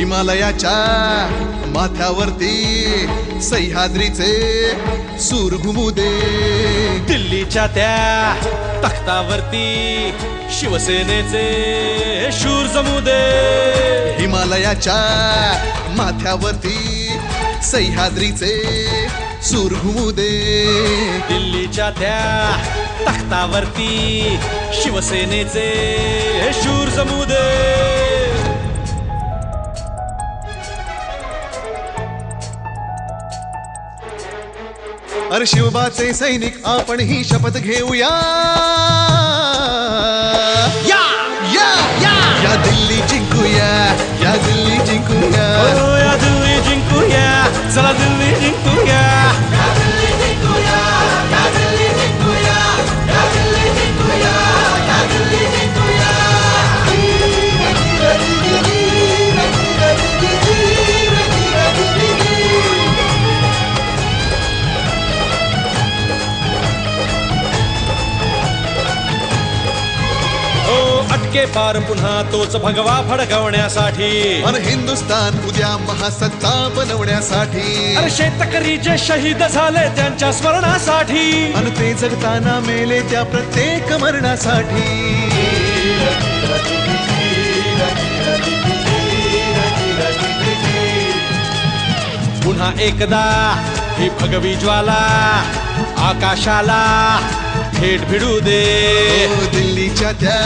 हिमालयाच्या माथ्यावरती सह्याद्रीचे सूर दे दिल्लीच्या त्या तख्तावरती शिवसेनेचे शूर जमुदे हिमालयाच्या माथ्यावरती सह्याद्रीचे सूर दे दिल्लीच्या त्या तख्तावरती शिवसेनेचे शूर जमुदे दे अरे शिवबाचे सैनिक आपण ही शपथ घेऊया. या! अटके पार पुन्हा तोच भगवा फडकवण्यासाठी अन हिंदुस्तान उद्या महासत्ता बनवण्यासाठी. अरे शेतकरी जे शहीद झाले त्यांच्या स्मरणासाठी. अन ते जगताना मेले त्या प्रत्येक मरणासाठी. पुन्हा एकदा ही भगवी ज्वाला आकाशाला थेट भिडू दे. ओ दिल्लीच्या त्या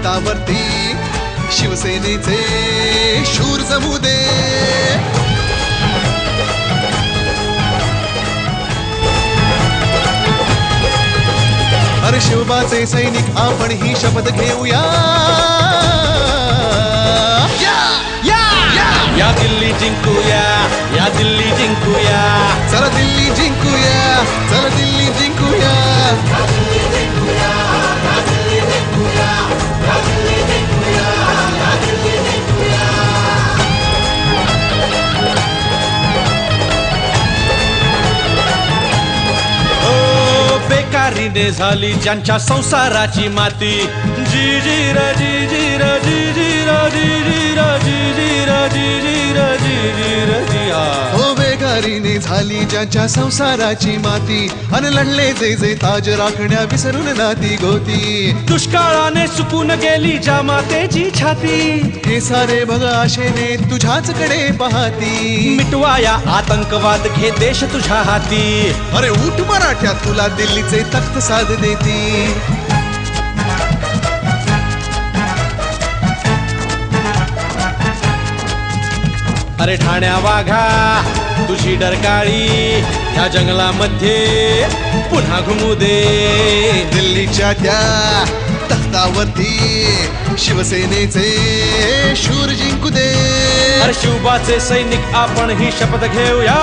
तख्तावरती शिवसेनेचे शूर जमू दे अरे शिवबाचे सैनिक आपण ही शपथ घेऊया. या दिल्ली जिंकूया. या दिल्ली जिंकूया. चला दिल्ली जिंकूया. चला दिल्ली बेकारीने झाली ज्यांच्या संसाराची माती. जी जी जी जी र जी जी र जी झाली ज्याच्या संसाराची माती. अन लढले जे जे ताज राखण्या विसरून नाती गोती. दुष्काळाने सुकून गेली ज्या मातेची छाती. हे सारे बघ आशेने तुझ्याच कडे पाहती. मिटवाया आतंकवाद घे देश तुझ्या हाती. अरे उठ मराठ्या तुला दिल्लीचे तख्त साध देती. अरे ठाण्या वाघा डरकाळी ह्या जंगलामध्ये पुन्हा घुमू दे. दिल्लीच्या त्या तख्तावरती शिवसेनेचे शूर जिंकू दे. अरे शिवबाचे सैनिक आपण ही शपथ घेऊया.